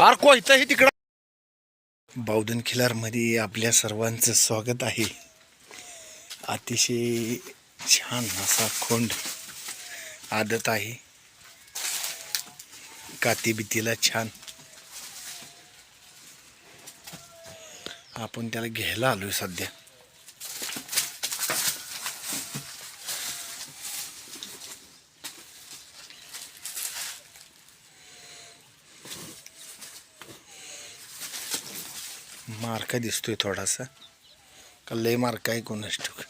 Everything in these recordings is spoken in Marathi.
आर कोयता हे तिकडं. बावधन खिलारमध्ये आपल्या सर्वांचं स्वागत आहे. अतिशय छान असा खोंड आदत आहे. काती भीतीला छान. आपण त्याला घ्यायला आलोय सध्या. मार्का दिसतोय थोडासा. का लय मार्का आहे कोणास ठोक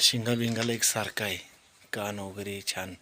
शिंगा बिंगाला एक सारखा आहे. कान वगैरे छान.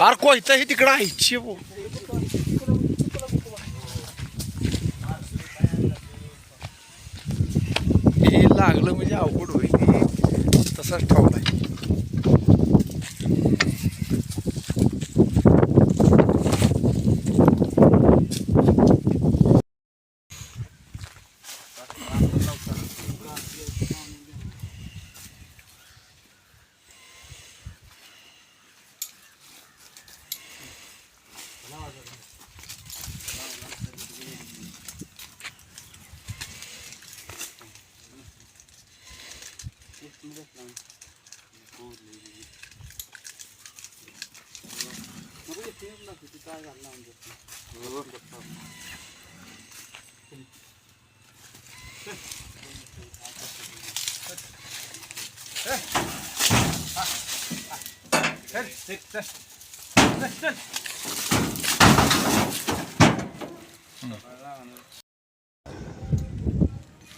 अरे कोयता हे तिकडं आहे. वो हे लागलं म्हणजे अवघड होईल. तसाच ठेवलाय.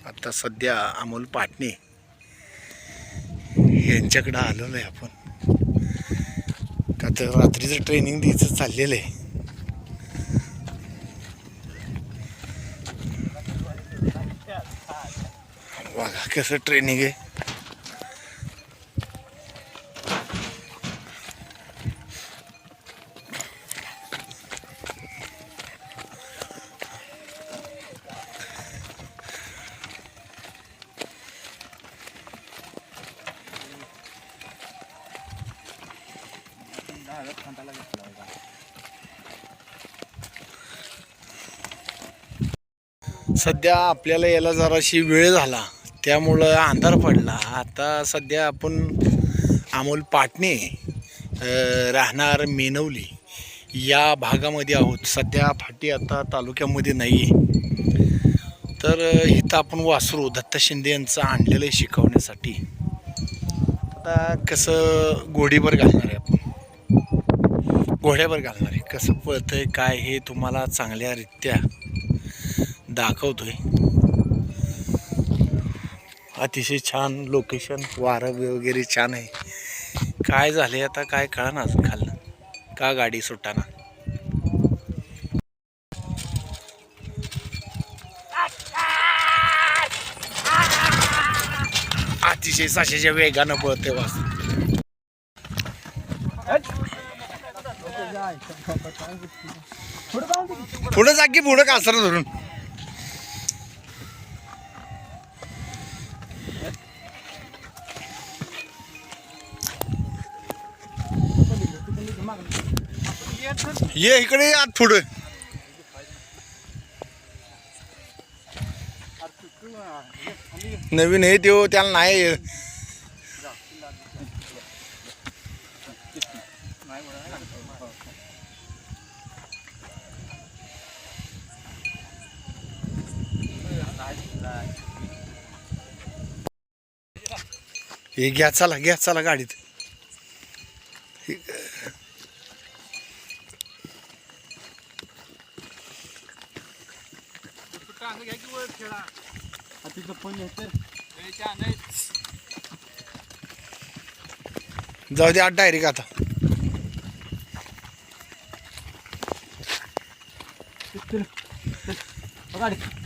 आता सध्या अमोल पाटणे यांच्याकडं आलो आहे आपण. का तर रात्रीचं ट्रेनिंग द्यायचं चाललेलं आहे. बघा कसं ट्रेनिंग आहे. सध्या आपल्याला याला जराशी वेळ झाला. त्यामुळं अंधार पडला. आता सध्या आपण अमोल पाटणे राहणार मेनवली या भागामध्ये आहोत. सध्या फाटी आता तालुक्यामध्ये नाही आहे तर इथं आपण वासरू दत्त शिंदे यांचं आणलेलं आहे शिकवण्यासाठी. आता कसं घोडीभर घालणार आहे आपण? घोड्यावर घालणार आहे. कसं पळतंय काय हे तुम्हाला चांगल्यारित्या दाखवतोय. अतिशय छान लोकेशन वारं वगैरे छान आहे. काय झाले आता काय कळा ना अजून खाल्लं का गाडी सुटाना. अतिशय साशेच्या वेगानं पळते वास. पुढं जा की पुढं कासर धरून. ये इकडे आत पुढं. नवीन हे देऊ त्याला नाही हे घ्या चला घ्या चला गाडीत. जाऊ दे आज डायरेक्ट आता. चल, चल. चल, गाडी